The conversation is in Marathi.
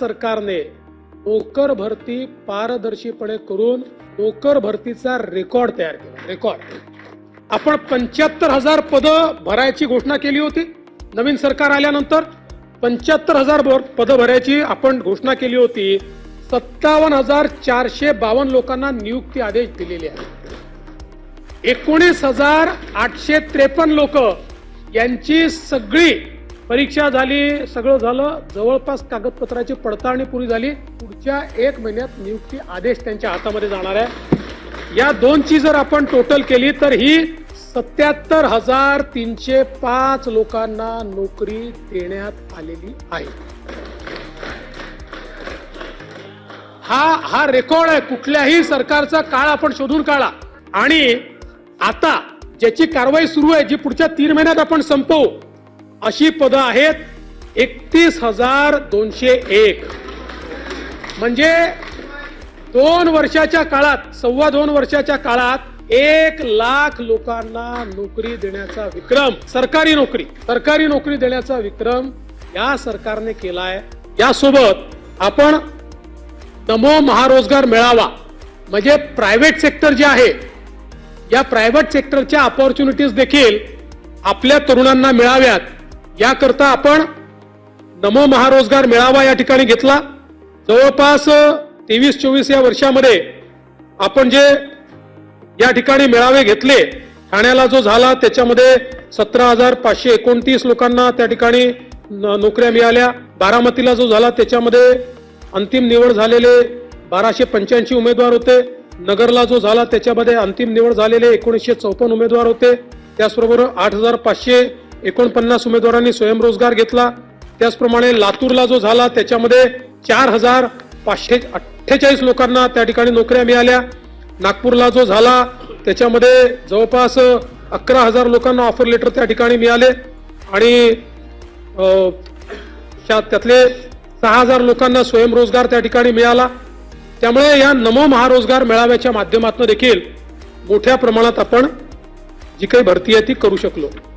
सरकारने नोकर भरती पारदर्शीपणे करून नोकर भरतीचा रेकॉर्ड तयार केला. रेकॉर्ड. आपण पंच्याहत्तर हजार पदं भरायची घोषणा केली होती. नवीन सरकार आल्यानंतर पंच्याहत्तर हजार पदं भरायची आपण घोषणा केली होती. सत्तावन्न हजार चारशे बावन्न लोकांना नियुक्ती आदेश दिलेले आहेत. एकोणीस हजार आठशे त्रेपन्न लोक यांची सगळी परीक्षा झाली सगळं झालं. जवळपास कागदपत्राची पडताळणी पुरी झाली. पुढच्या एक महिन्यात नियुक्ती आदेश त्यांच्या हातामध्ये जाणार आहे. या दोनची जर आपण टोटल केली तर ही सत्याहत्तर हजार तीनशे पाच लोकांना नोकरी देण्यात आलेली आहे. हा हा रेकॉर्ड आहे. कुठल्याही सरकारचा काळ आपण शोधून काढा. आणि आता ज्याची कारवाई सुरू आहे जी पुढच्या तीन महिन्यात आपण संपवू अशी पदं आहेत एकतीस हजार दोनशे एक. म्हणजे दोन वर्षाच्या काळात सव्वा दोन वर्षाच्या काळात एक लाख लोकांना नोकरी देण्याचा विक्रम सरकारी नोकरी सरकारी नोकरी देण्याचा विक्रम या सरकारने केलाय. यासोबत आपण नमो महारोजगार मेळावा म्हणजे प्रायव्हेट सेक्टर जे आहे या प्रायव्हेट सेक्टरच्या अपॉर्च्युनिटीज देखील आपल्या तरुणांना मिळाव्यात. याकरता आपण नमो महारोजगार मेळावा या ठिकाणी घेतला. जवळपास तेवीस चोवीस या वर्षामध्ये आपण जे या ठिकाणी मेळावे घेतले ठाण्याला जो झाला त्याच्यामध्ये सतरा हजार पाचशे एकोणतीस लोकांना त्या ठिकाणी न- नोकऱ्या मिळाल्या. बारामतीला जो झाला त्याच्यामध्ये अंतिम निवड झालेले बाराशे पंच्याऐंशी उमेदवार होते. नगरला जो झाला त्याच्यामध्ये अंतिम निवड झालेले एकोणीसशे चौपन्न उमेदवार होते. त्याचबरोबर आठ हजार पाचशे एकोणपन्नास उमेदवारांनी स्वयंरोजगार घेतला. त्याचप्रमाणे लातूरला जो झाला त्याच्यामध्ये चार हजार पाचशे अठ्ठेचाळीस लोकांना त्या ठिकाणी नोकऱ्या मिळाल्या. नागपूरला जो झाला त्याच्यामध्ये जवळपास अकरा हजार लोकांना ऑफर लेटर त्या ठिकाणी मिळाले. आणि शा- त्यातले सहा हजार लोकांना स्वयंरोजगार त्या ठिकाणी मिळाला. त्यामुळे या नमो महारोजगार मेळाव्याच्या माध्यमातून देखील मोठ्या प्रमाणात आपण जी काही भरती आहे ती करू शकलो.